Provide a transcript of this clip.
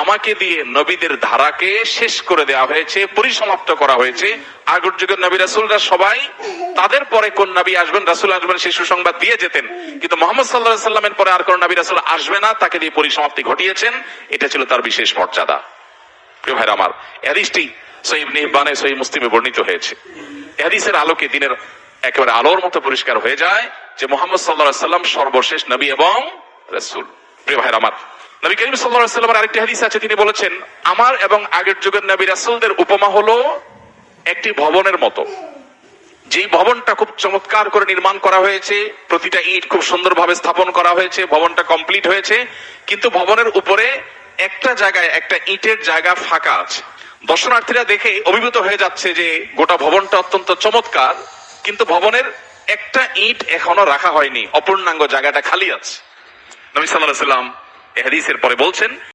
আমাকে দিয়ে নবীদের ধারাকে শেষ করে দেওয়া হয়েছে, পরিসমাপ্ত করা হয়েছে। আগের যুগের নবী রাসুলরা সবাই তাদের পরে কোন নবী আসবেন, রাসুল আসবেন, সেই সুসংবাদ দিয়ে যেতেন। কিন্তু মোহাম্মদ সাল্লাহ সাল্লামের পরে আর কোন নবী রাসুল আসবে না, তাকে দিয়ে পরিসমাপ্তি ঘটিয়েছেন। এটা ছিল তার বিশেষ মর্যাদা। প্রিয় আমার সহিব নিহবানে মুসলিমে বর্ণিত হয়েছে। আলোকে দিনের একেবারে আলোর মতো পরিষ্কার হয়ে যায় যে মোহাম্মদ সাল্লাহ সাল্লাম সর্বশেষ নবী এবং রাসূল। প্রিয় আমার নবী করিম সাল্লাহ সাল্লামের আরেকটি হাদিস আছে, তিনি বলেছেন, আমার এবং আগের যুগের নবী রাসূলদের উপমা হলো একটি ভবনের মতো। যেই ভবনটা খুব চমৎকার করে নির্মাণ করা হয়েছে, প্রতিটা ইট খুব সুন্দরভাবে স্থাপন করা হয়েছে, ভবনটা কমপ্লিট হয়েছে, কিন্তু ভবনের উপরে একটা জায়গায় একটা ইটের জায়গা ফাঁকা আছে। দর্শনার্থীরা দেখে অভিভূত হয়ে যাচ্ছে যে গোটা ভবনটা অত্যন্ত চমৎকার, কিন্তু ভবনের একটা ইট এখনও রাখা হয়নি। অপূর্ণাঙ্গ জায়গাটা খালি আছে। নবী সাল্লাহ সাল্লাম এ হাদিসের পরে বলছেন